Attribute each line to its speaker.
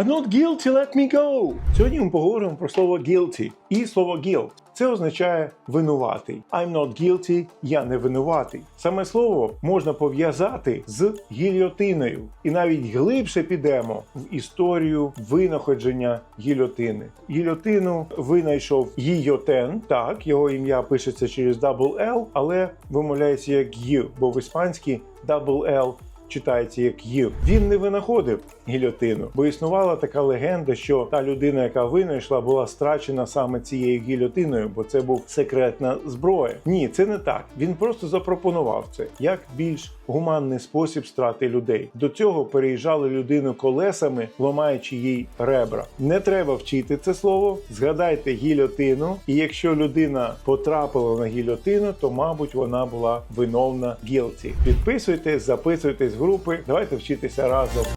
Speaker 1: I'm not guilty, let me go. Сьогодні ми поговоримо про слово guilty і слово guilt. Це означає винуватий. I'm not guilty, я не винуватий. Саме слово можна пов'язати з гільйотиною. І навіть глибше підемо в історію винаходження гільйотини. Гільйотину винайшов Гійотен, так, його ім'я пишеться через double L, але вимовляється як Ю, бо в іспанській double L читається як Ю. Він не винаходив гільйотину, бо існувала така легенда, що та людина, яка винайшла, була страчена саме цією гільйотиною, бо це був секретна зброя. Ні, це не так. Він просто запропонував це як більш гуманний спосіб страти людей. До цього переїжджали людину колесами, ламаючи їй ребра. Не треба вчити це слово. Згадайте гільйотину, і якщо людина потрапила на гільйотину, то мабуть вона була виновна guilty. Підписуйтесь, записуйтесь групи. Давайте вчитися разом.